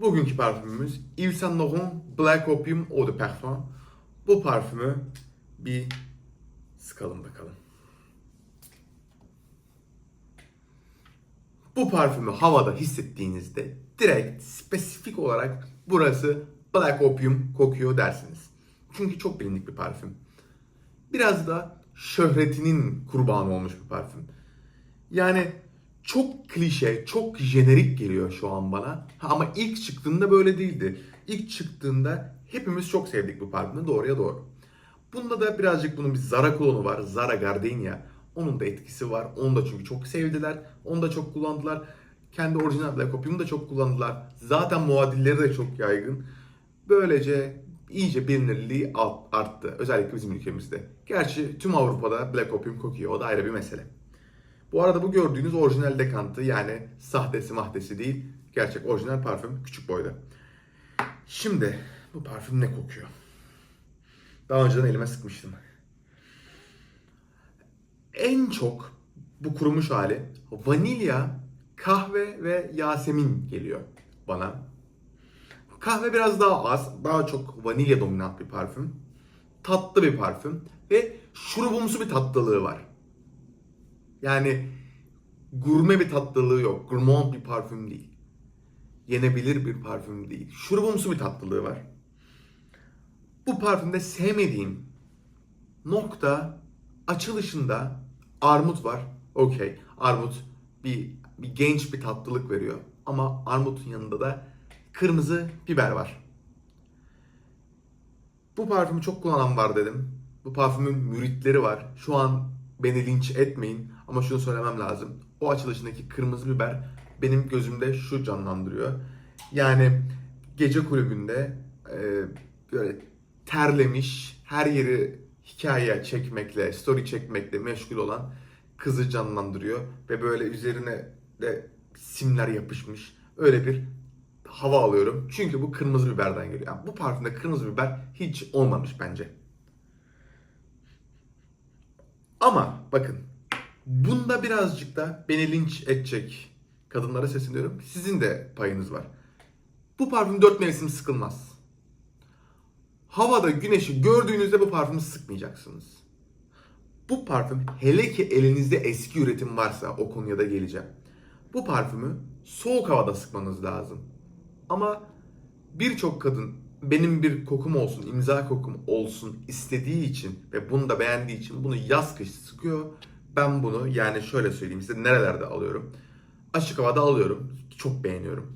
Bugünkü parfümümüz Yves Saint Laurent Black Opium Eau de Parfum. Bu parfümü bir sıkalım bakalım. Bu parfümü havada hissettiğinizde direkt spesifik olarak burası Black Opium kokuyor dersiniz. Çünkü çok bilindik bir parfüm. Biraz da şöhretinin kurbanı olmuş bir parfüm. Yani çok klişe, çok jenerik geliyor şu an bana. Ha, ama ilk çıktığında böyle değildi. İlk çıktığında hepimiz çok sevdik bu parfümü doğruya doğru. Bunda da birazcık bunun bir Zara klonu var. Zara Gardenia. Onun da etkisi var. Onu da çünkü çok sevdiler. Onu da çok kullandılar. Kendi orijinal Black Opium'u da çok kullandılar. Zaten muadilleri de çok yaygın. Böylece iyice bilinirliği arttı. Özellikle bizim ülkemizde. Gerçi tüm Avrupa'da Black Opium kokuyor. O da ayrı bir mesele. Bu arada bu gördüğünüz orijinal dekantı yani sahtesi mahdesi değil. Gerçek orijinal parfüm küçük boyda. Şimdi bu parfüm ne kokuyor? Daha önceden elime sıkmıştım. En çok bu kurumuş hali vanilya, kahve ve yasemin geliyor bana. Kahve biraz daha az, daha çok vanilya dominant bir parfüm. Tatlı bir parfüm ve şurubumsu bir tatlılığı var. Yani gurme bir tatlılığı yok. Gourmand bir parfüm değil. Yenebilir bir parfüm değil. Şurubumsu bir tatlılığı var. Bu parfümde sevmediğim nokta açılışında armut var. Okey. Armut bir, bir genç bir tatlılık veriyor. Ama armutun yanında da kırmızı biber var. Bu parfümü çok kullanan var dedim. Bu parfümün müritleri var. Şu an beni linç etmeyin ama şunu söylemem lazım. O açılışındaki kırmızı biber benim gözümde şu canlandırıyor. Yani gece kulübünde e, böyle terlemiş, her yeri hikaye çekmekle, story çekmekle meşgul olan kızı canlandırıyor ve böyle üzerine de simler yapışmış. Öyle bir hava alıyorum. Çünkü bu kırmızı biberden geliyor. Yani bu parfümde kırmızı biber hiç olmamış bence. Ama bakın bunda birazcık da beni linç edecek kadınlara sesleniyorum. Sizin de payınız var. Bu parfüm dört mevsim sıkılmaz. Havada güneşi gördüğünüzde bu parfümü sıkmayacaksınız. Bu parfüm hele ki elinizde eski üretim varsa o konuya da geleceğim. Bu parfümü soğuk havada sıkmanız lazım. Ama birçok kadın benim bir kokum olsun, imza kokum olsun istediği için ve bunu da beğendiği için bunu yaz kış sıkıyor. Ben bunu yani şöyle söyleyeyim size nerelerde alıyorum. Açık havada alıyorum. Çok beğeniyorum.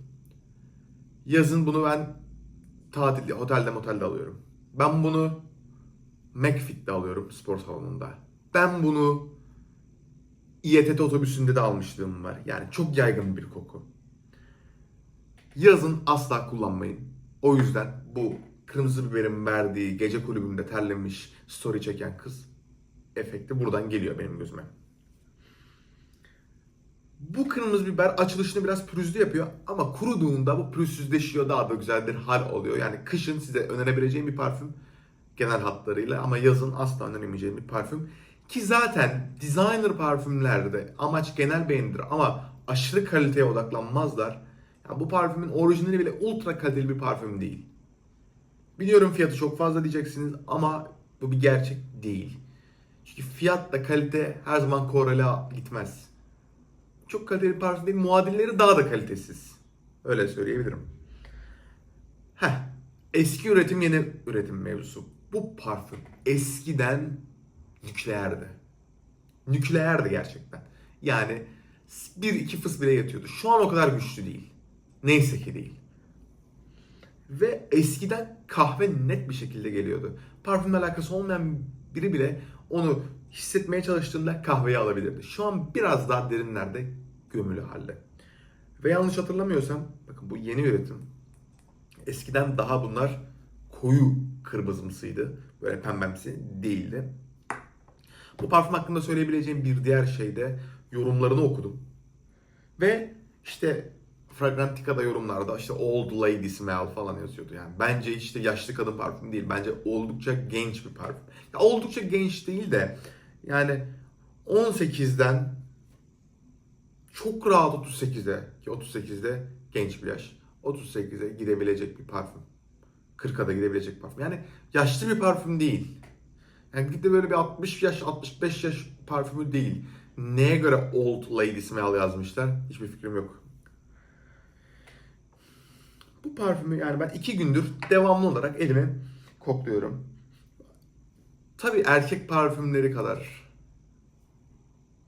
Yazın bunu ben tatilde, otelde motelde alıyorum. Ben bunu McFit'te alıyorum spor salonunda. Ben bunu İETT otobüsünde de almışlığım var. Yani çok yaygın bir koku. Yazın asla kullanmayın. O yüzden bu kırmızı biberin verdiği gece kulübünde terlemiş story çeken kız efekti buradan geliyor benim gözüme. Bu kırmızı biber açılışını biraz pürüzlü yapıyor ama kuruduğunda bu pürüzsüzleşiyor daha da güzel bir hal oluyor. Yani kışın size önerebileceğim bir parfüm genel hatlarıyla ama yazın asla öneremeyeceğim bir parfüm. Ki zaten designer parfümlerde amaç genel beğenidir ama aşırı kaliteye odaklanmazlar. Yani bu parfümün orijinali bile ultra kaliteli bir parfüm değil. Biliyorum fiyatı çok fazla diyeceksiniz ama bu bir gerçek değil. Çünkü fiyatla kalite her zaman korele gitmez. Çok kaliteli parfüm değil, muadilleri daha da kalitesiz. Öyle söyleyebilirim. Heh, eski üretim yeni üretim mevzusu. Bu parfüm eskiden nükleerdi. Nükleerdi gerçekten. Yani bir iki fıs bile yatıyordu. Şu an o kadar güçlü değil. Neyse ki değil. Ve eskiden kahve net bir şekilde geliyordu. Parfümle alakası olmayan biri bile onu hissetmeye çalıştığında kahveyi alabilirdi. Şu an biraz daha derinlerde gömülü halde. Ve yanlış hatırlamıyorsam bakın bu yeni üretim. Eskiden daha bunlar koyu kırmızımsıydı. Böyle pembemsi değildi. Bu parfüm hakkında söyleyebileceğim bir diğer şey de yorumlarını okudum. Ve işte Fragrantica'da yorumlarda işte old lady smell falan yazıyordu. Yani bence işte yaşlı kadın parfüm değil. Bence oldukça genç bir parfüm. Ya oldukça genç değil de yani 18'den çok rahat 38'e ki 38'de genç bir yaş. 38'e gidebilecek bir parfüm. 40'a da gidebilecek parfüm. Yani yaşlı bir parfüm değil. Yani gidip de böyle bir 60 yaş, 65 yaş parfümü değil. Neye göre old lady smell yazmışlar? Hiçbir fikrim yok. Bu parfümü yani ben iki gündür devamlı olarak elime kokluyorum. Tabii erkek parfümleri kadar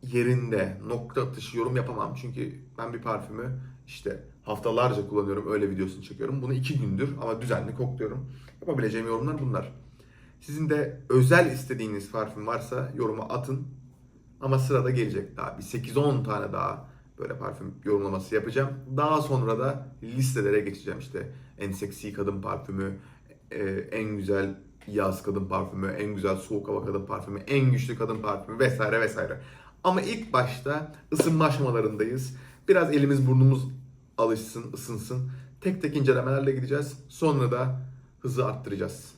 yerinde nokta atışı yorum yapamam. Çünkü ben bir parfümü işte haftalarca kullanıyorum. Öyle videosunu çekiyorum. Bunu iki gündür ama düzenli kokluyorum. Yapabileceğim yorumlar bunlar. Sizin de özel istediğiniz parfüm varsa yoruma atın. Ama sırada gelecek daha bir 8-10 tane daha böyle parfüm yorumlaması yapacağım. Daha sonra da listelere geçeceğim işte en seksi kadın parfümü, e, en güzel yaz kadın parfümü, en güzel soğuk hava kadın parfümü, en güçlü kadın parfümü vesaire vesaire. Ama ilk başta ısınma aşamalarındayız. Biraz elimiz burnumuz alışsın, ısınsın. Tek tek incelemelerle gideceğiz. Sonra da hızı arttıracağız.